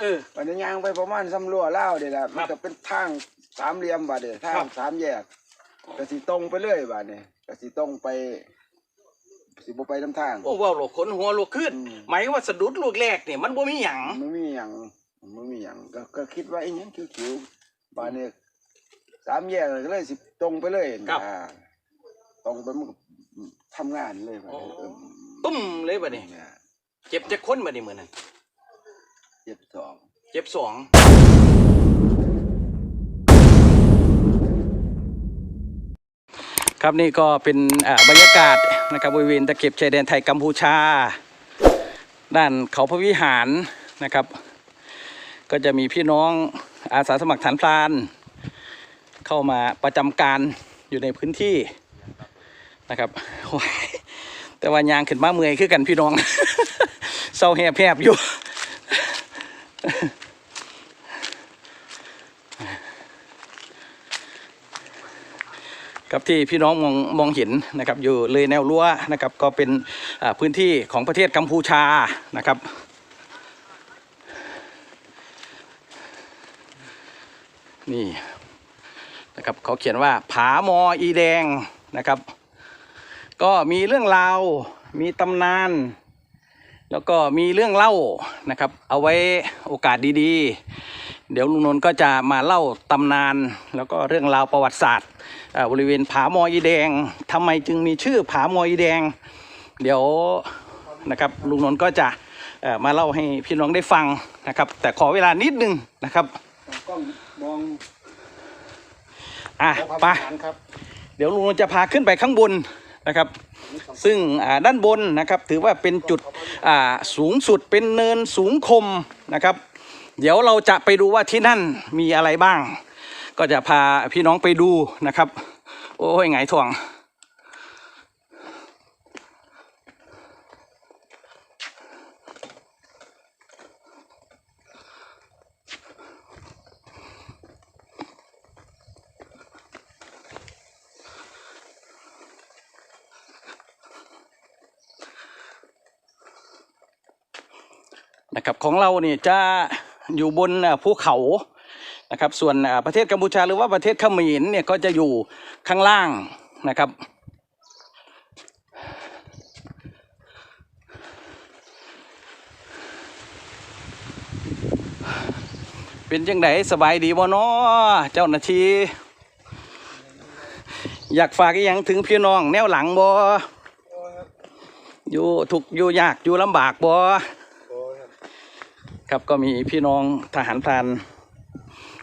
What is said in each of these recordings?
เออ วันนี้ย่างไปประมาณสำรัวเล่าวเดี๋ยวละมันครัก็บเป็นทางสามเหลี่ยมบาดเดี๋ยวทาครังบ สามแยกก็สิตรงไปเรื่อยบาดเนี่ยก็สิตรงไปสิบ่ไปน้ำทาง โอ้เว้าโลกขนหัวโลกขึ้น อืม หมายว่าสะดุดลูกแรกเนี่ยมันบ่มีหยังมันไม่มีหยังมันไม่มีหยังก็ก็คิดว่าไอ้หยังคิวๆบาดเนี่ยสามแยกก็เลยสิตรงไปเลยอ่าตรงไปมันก็ทำงานเลยบาดเนี่ยเออตุ้มเลยบัดนี้ เนี่ยเจ็บจะคนบัดนี้มื้อนั้น เจ็บสองเจ็บสองครับนี่ก็เป็นอ่าบรรยากาศนะครับบริเวณตะเข็บชายแดนไทยกัมพูชา ด้านเขาพระวิหารนะครับ ก็จะมีพี่น้องอาสาสมัครฐานพราน เข้ามาประจำการอยู่ในพื้นที่นะครับโอ้ยแต่ว่ายางขึ้นมาเมื่อยคือกันพี่น้องเศร้าแหบๆอยู่ ครับที่พี่น้องมองมองเห็นนะครับ อยู่เลยแนวรั้วนะครับ ก็เป็นพื้นที่ของประเทศกัมพูชานะครับ นี่นะครับเขาเขียนว่าผามออีแดงนะครับ ก็มีเรื่องราวมีตำนาน แล้วก็มีเรื่องเล่านะครับ เอาไว้โอกาสดีๆ เดี๋ยวลุงนนท์ก็จะมาเล่าตำนาน แล้วก็เรื่องราวประวัติศาสตร์อ่าบริเวณผามออีแดงทำไมจึงมีชื่อผามออีแดง เดี๋ยวนะครับลุงนนท์ก็จะเอ่อมาเล่าให้พี่น้องได้ฟังนะครับ แต่ขอเวลานิดนึงนะครับกล้องมองอะไปครับเดี๋ยวลุงนนท์จะพาขึ้นไปข้างบน นะครับ ซึ่งด้านบนนะครับถือว่าเป็นจุดสูงสุดเป็นเนินสูงคมนะครับ เดี๋ยวเราจะไปดูว่าที่นั่นมีอะไรบ้าง ก็จะพาพี่น้องไปดูนะครับ โอ้ยไงถ่วง นะครับของเราเนี่ยจะอยู่บนภูเขานะครับส่วนประเทศกัมพูชาหรือว่าประเทศเขมรเนี่ยก็จะอยู่ข้างล่างนะครับเป็นจังไดสบายดีบ่เนาะเจ้าหน้าที่อยากฝากอหยังถึงพี่น้องแนวหลังบ่อยู่ทุกอยู่ยากอยู่ลำบากบ่ ครับก็มีพี่น้องทหารพราน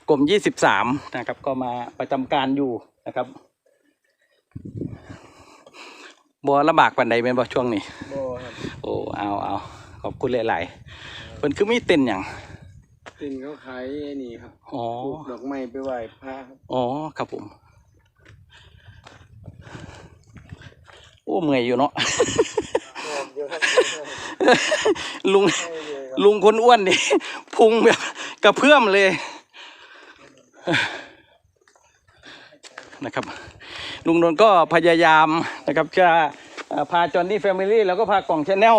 กรม23นะครับ ก็มาประจำการอยู่นะครับบัวลำบากปันใดเป็นบ่ช่วงนี้โบครับโอ้เอาเอาขอบคุณหลายๆเพิ่นคือมีเต้นอย่างตินเขาขายไอ้นี่ครับอ๋อปลูกดอกไม้ไปไหว้พระครับอ๋อครับผมโอ้เมื่อยอยู่เนาะเดียวครับลุง ลุงคนอ้วนนี่พุงแบบกระเพื่อมเลยนะครับ ลุงนนท์ก็พยายามนะครับจะพาจอนนี่แฟมิลี่แล้วก็พากล่องชาแนล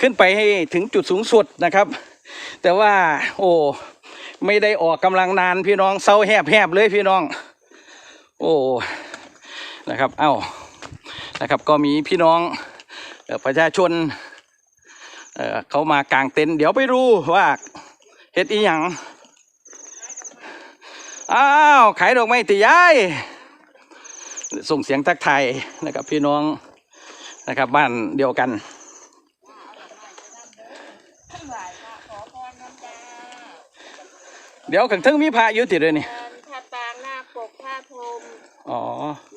ขึ้นไปให้ถึงจุดสูงสุดนะครับ แต่ว่าโอ้ไม่ได้ออกกำลังนานพี่น้องเศร้าแหบแหบเลยพี่น้อง โอ้นะครับ เอ้านะครับก็มีพี่น้องประชาชน เอ่อเขามากางเต็นท์เดี๋ยวไปดูว่าเฮ็ดอีหยังอ้าวขายดอกไม้ติยายส่งเสียงทักทายนะครับพี่น้องนะครับบ้านเดียวกันเดี๋ยวขังทึงมีพระอยู่ติเลยนี่การผ้าปางหน้าปกผ้าพรมอ๋อ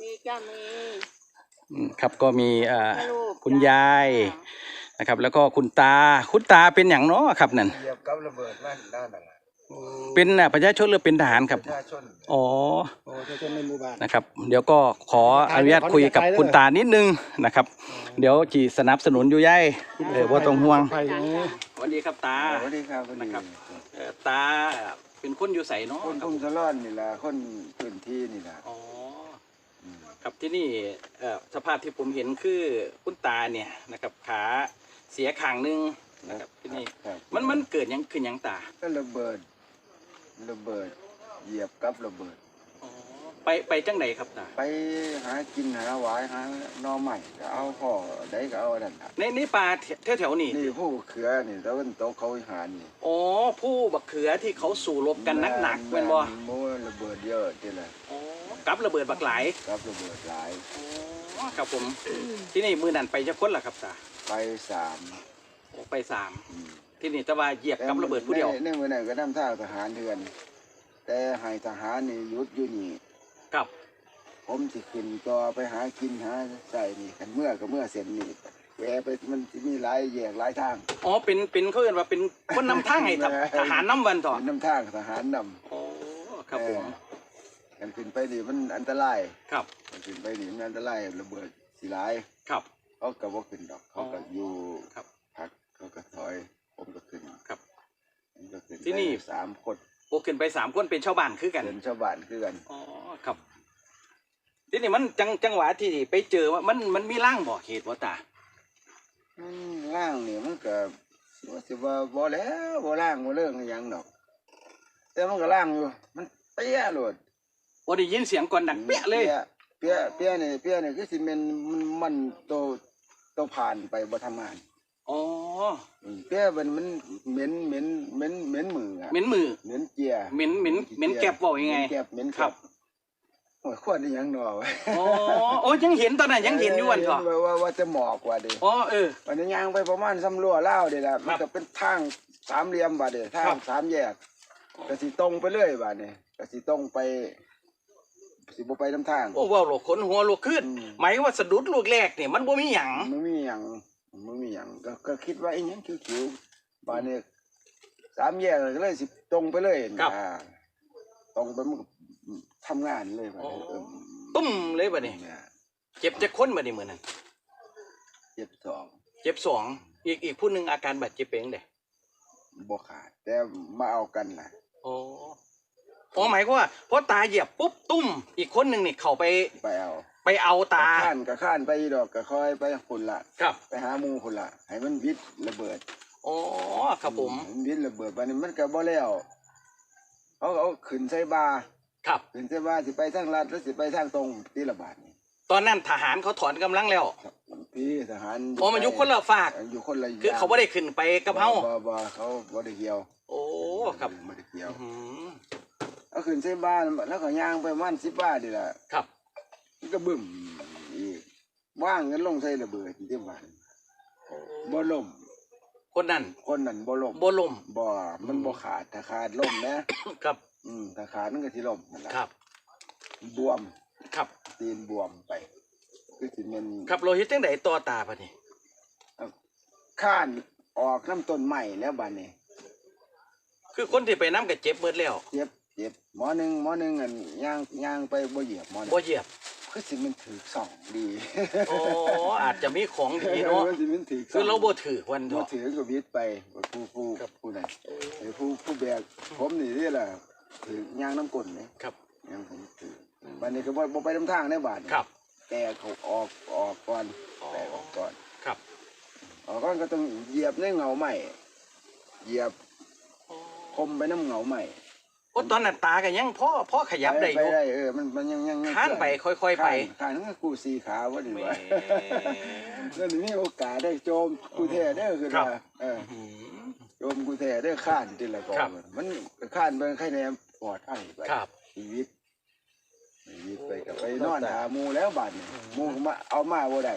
มีก็มีอืมครับก็มีเอ่อลูกคุณยาย นะครับ แล้วก็คุณตาคุณตาเป็นอย่างเนาะครับนั่นเหยียบกับระเบิดนั่นด้านนั่นแหละเป็นอะประชาชนหรือเป็นทหารครับ ประชาชนอ๋อโอ้ประชาชนในหมู่บ้านนะครับ เดี๋ยวก็ขออนุญาตคุยกับคุณตานิดนึงนะครับ เดี๋ยวจีสนับสนุนอยู่ย่ายเออว่าต้องห่วงไปอย่างนี้สวัสดีครับตาสวัสดีครับนะครับเอ่อตาเป็นคนอยู่ใส่เนาะคนครับทุ่งสะล่อนนี่แหละคนพื้นที่นี่แหละอ๋อครับที่นี่เอ่อสภาพที่ผมเห็นคือคุณตาเนี่ยนะครับขา เสียข้างหนึงนะครับที่นี่ครับมันมันเกิดหยังขึ้นหยังตาก็ระเบิด ระเบิด เหยียบกับระเบิดอ๋อไปไปจังไหนครับตาไปหากินหาหวายหาหนอใหม่ก็เอาพ่อได้ก็เอาอันนั่นน่ะในในป่าแถวแถวๆนี่นี่ผู้เขือนี่ตะวันตกเขาหานี่อ๋อผู้บักเขือที่เขาสู่รบกันหนักๆเป็นบ่โมระเบิดเยอะทีละอ๋อกับระเบิดบักหลายกับระเบิดหลาย อ๋อครับผมที่นี่มือนั่นไปจะค้นล่ะครับตา ไปสามโอ้ไปสามอืมที่นี่แต่ว่าเหยียบกับระเบิดผู้เดียว ในในมือนั้นก็นำท่าทหารเถือน แต่ให้ทหารนี่หยุดอยู่นี่ กับผมสิขึ้นต่อไปหากินหาใส่นี่กันเมื่อก็เมื่อเสร็จนี่แวะไปมันสิมีหลายแยกหลายทาง อ๋อเป็นเป็นเขาเรียกว่าเป็นคนนำทางให้ทหทหารน้ำวันต่อเป็นน้ำทางทหารนอ๋อครับผมำกันขึ้นไปนี่มันอันตรายครับ กันขึ้นไปนี่มันอันตรายระเบิดสิหลาย ครับ เขาก็บ่ขึ้นดอก เขาก็อยู่ครับพักเขาก็ถอย ผมก็ขึ้นครับผมก็ขึ้นที่นี่ไปสามคนโอ้ขึ้นไปสามคนเป็นชาวบ้านคือกัน เป็นชาวบ้านคือกันอ๋อ ครับ ที่นี่มันจังจังหวะที่ไปเจอว่ามันมันมีร่างบ่อเหตุว่าตา อืมล่างนี่มันก็ว่าสิว่าบ่แล้วบ่ล่างบ่เรื่องอหย่างดอก แต่มันก็ล่างอยู่ มันเปี้ยโลด โอ้ได้ยินเสียงก่อนดังเปี้ยเลย เปี้ยเปี้ยนี่เปี้ยนี่คือสิแม่นมันมันโต โตผ่านไปบ่ทำงานอ๋ออืมเปี้ยมันมันเหม็นเหม็นเหม็นเหม็นมืออะเหม็นมือเหม็นเจียเหม็นเหม็นเหม็นแก็บเว้ายังไง เหม็นแก็บเหม็นครับโอ้ยควรอีหยังหนอวะอ๋อโอ้ยังเห็นตอนนั้นยังเห็นอยู่วันก่อนว่าว่าว่าจะหมอกว่าเดิอ๋อเออ วันนี้ย่างไปประมาณสำรัวเล่าวเดีละมันครัก็บเป็นทางสามเหลี่ยมบาดเดียทาครังบ สามแยกก็สิตรงไปเรื่อยบาดเนี่ยก็สิตรงไป สิบ่ไปน้ำทาง โอ้ว้าวโลกขนหัวโลกขึ้นอืม หมายว่าสะดุดลูกแรกเนี่ยมันบ่มีหยังมันมีหยังมันมีหยังก็ก็คิดว่าไอ้หยังคิวๆบาดเนี่ยสามแยกก็เลยสิตรงไปเลยอ่าตรงไปมันก็ทำงานเลยบาดเนี่ยเออตุ้มเลยบัดนี้เนี่ยเจ็บจะค้นบัดนี้มื้อนั้นเจ็บสองเจ็บสองอีกอีกผู้หนึงอาการบาดเจ็บเป็นจั่งใดบ่ขาดแต่มาเอากันล่ะอ๋อ อ๋อหมายความว่าพอตาเหยียบปุ๊บตุ้ม อีกคนหนึ่งนี่เข้าไปไปเอาไปเอาตาข้านก็ข้านไปอีดอกก็คอยไปคนละครับไปหาหมูคนละให้มันวิดระเบิดอ๋อครับผมอืวิดระเบิดวันนี้มันก็บ่แล้วเขาก็เอาขึ้นใส่บาครับขึ้นใส่บาสิไปทางลัดแล้วสิไปทางตรงที่ระบาดนี่ตอนนั้นทหารเขาถอนกำลังแล้วครับพี่ทหารอ๋อมันอยู่คนละฝากอยู่คนละคือเขาไม่ได้ขึ้นไปกับเฮาบ่บ่เขาบ่ได้เกี่ยว โอ้ครับบ่ได้เกี่ยวอื้อหือ เอาขึ้นใส่บาแล้วก็ย่างไปประมาณ10บาทนี่ล่ะครับมันก็บึ้มอีกว่างกันลงใส่ระเบิดที่บ้านบ่ล่มคนนั้นคนนั้นบ่ล่มบ่ลมบ่มันบ่ขาดถ้าขาดล่มนะ ครับ อืมถ้าขาดมันก็สิล่มนั่นล่ะครับ บวมครับตีนบวมไปคือสิแม่นครับเราเฮ็ดจังไดต่อตาบัดนี้ข้านออกน้ำต้นใหม่แล้วบัดนี้ คือคนที่ไปน้ำก็เจ็บเบิดแล้ว เจ็บ เจ็บหมอหนึงหมอหนึงอันย่างย่างไปบ่เหยียบหมอหนึงบ่เหยียบคือสิมันถือสองดีโอ้อาจจะมีของดีเนาะออสิมันถือคือเราบ่ถือวันบ่เถาะถือก็วิดไปผู้ผู้ครับผู้นั้นไอ้ผู้ผู้แบกผมนี่นี่ล่ะถือย่างน้ำก้นนี่ครับ ย่างผมถือบัดนี้ก็บ่บ่ไปนํทางในบาดนี้ครับ แต่เขาออกออกก่อนแต่ออกก่อน ครับออกก่อนก็ต้องเหยียบในเงาใหม่เหยียบคมไปน้ำเงาใหม่ โอ้ตอนนั้นตาก็ยังพ่อพ่อขยับได้อไปยู่ได้เออมันมันยังยังยังข้านไปค่อย ๆ ไป ข้านข้านก็กูสีขาว่าดีแหม่ว่าแล้วนี่มีโอกาสได้โจมกูแท้เด้อคือครับ ว่าเอออื้อหือโจมกูแท้เด้อข้านทีละก่อครันบมันข้านไปใครแนมปลอดภัยไป ครับ ชีวิตชีวิตไปกับไปนอนหาหมูแล้วบาดนี่หมูก็มาเอามาบ่ได้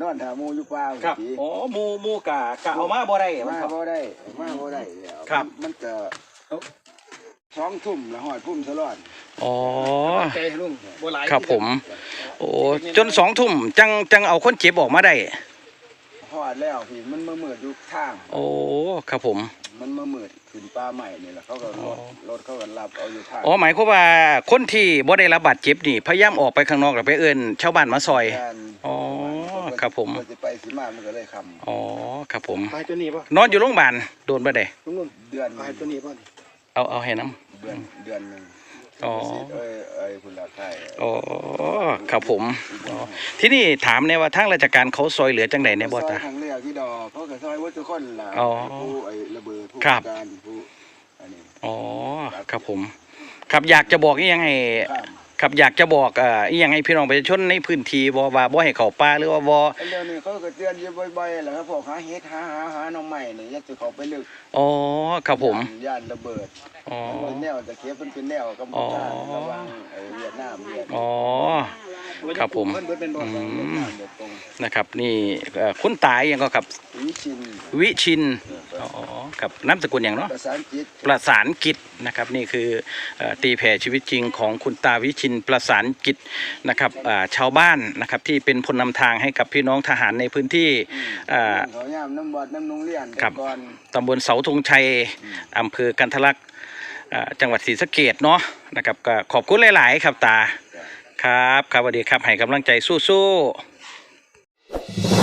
นอนหาหมูอยู่ป่าครับสิอ๋อหมูหมูกะกะเอามาบ่ได้มันมาครับ บ่ได้มาบ่ได้แล้วครับ มันก็ ท้องทุ่มแล้วหอดพุ่มสลอนอ๋อ ใจลุงบัวหลายครับผม โอ้จนสองทุ่มจังจังเอาคนเจ็บออกมาได้หอดแล้วพี่มันมามืดอยู่ทาง โอ้ครับผม มันมามืดขึ้นป่าใหม่นี่แหละเขาก็รถรถเขาก็รับเอาอยู่ทางอ๋อหมายความว่าคนที่บ่ได้รับบาดเจ็บนี่พยายามออกไปข้างนอกแล้วไปเอิ้นชาวบ้านมาซอย การอ๋อครับผมนสิไปสิมามันก็เลยคอ๋อครับผมไปตัวนี้ป่ะนอนอยู่โรงพยาบาลโดนบ่ได้ลุงนุ่นำเดือนไปตัวนี้ป่ะเอาเอาให้น้เดือนเดือนหนึ่งอ๋อเอ้ยเอ้ยคุณละไข่อ๋อครับผมอ๋อที่นี่ถามเนี่ยว่าทางราชการเขาซอยเหลือจังไดเนี่ยบ่ซอยตาทางเรียกที่ดอกเขาก็ซอยวัดทุกคนล่ะอ๋อผู้ไอ้ระเบิดผู้ครับ การผู้อันนี้อ๋อ ครับผม ครับอยากจะบอกอีหยังให้ครับ ครับอยากจะบอกเอ่ออีหยังให้พี่น้องประชาชนในพื้นที่บ่ว่าบ่ให้เขาป่าหรือว่าบ่ไอ้เรื่องนี้เขาก็เตือนอยู่บ่อยๆแหละครับพวกหาเฮ็ดหาหาหาหน้องใหม่นี่อย่าจะเขาไปลึกอ๋อครับผมย่านระเบิดอ๋อมันเป็นแนวตะเข็บมันเป็นแนวกัมพูชาระหว่างไอ้เวียดนามเวียดอ๋อ ครับผมเพิ่นเบิดเป็นบ่อืเวียดมนามโดยตรงนะครับ นี่เอ่อคุณตายยังก็ครับ วิชินวิชินอ๋อกับนามสกุลอย่างเนาะภาษาอังกฤษประสานกิจนะครับ นี่คือเอ่อตีแผ่ชีวิตจริงของคุณตาวิชินประสานกิจนะครับอ่าชาวบ้านนะครับที่เป็นพลนำทางให้กับพี่น้องทหารในพื้นที่อ่าเขายามน้ำวัดน้ำโรงเรียนครับแต่ก่อนตำบลเสาธงชัยอำเภอกันทะลักอ่าจังหวัดศรีสะเกดเนาะนะครับก็ขอบคุณหลาย ๆ ครับตา ครับ ครับสวัสดีครับให้กำลังใจสู้ๆ